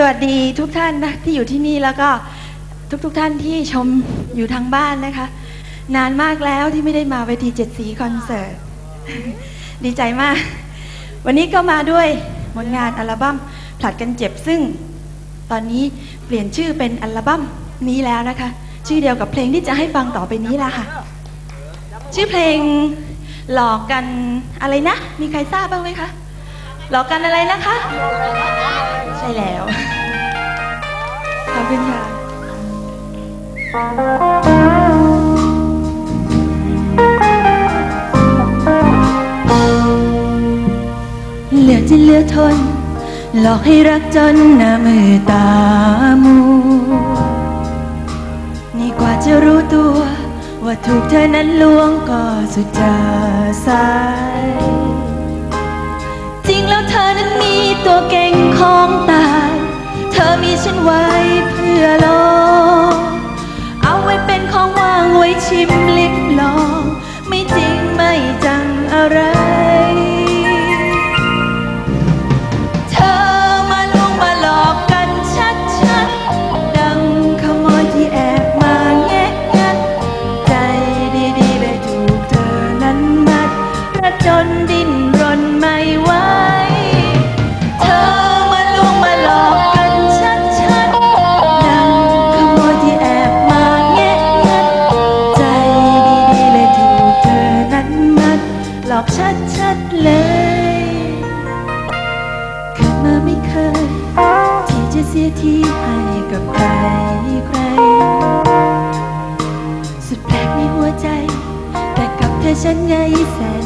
สวัสดีทุกท่านนะที่อยู่ที่นี่แล้วก็ทุกๆทท่านที่ชมอยู่ทางบ้านนะคะ นานมากแล้วที่ไม่ได้มาเวทีเจ็ดสีคอนเสิร์ต ดีใจมาก วันนี้ก็มาด้วยผลงานอัลบั้มผลัดกันเจ็บซึ่ง ตอนนี้เปลี่ยนชื่อเป็นอัลบั้มนี้แล้วนะคะ ชื่อเดียวกับเพลงที่จะให้ฟังต่อไปนี้ละค่ะ ชื่อเพลงหลอกกันอะไรนะ มีใครทราบบ้างไหมคะ หลอกกันอะไรนะคะ ใช่แล้ว ขอบคุณค่ะเหลือจะเหลือทน หลอกให้รักจนหน้ามือตามัวนี่กว่าจะรู้ตัว ว่าถูกเธอนั้นลวงก็สุดจะสาย อลองเอาไว้เป็นของว่างไว้ชิม เลยเกิดมาไม่เคย ที่จะเสียที่ให้กับใครใคร สุดแปลกในหัวใจ แต่กับเธอฉันไงแสนง่ายได้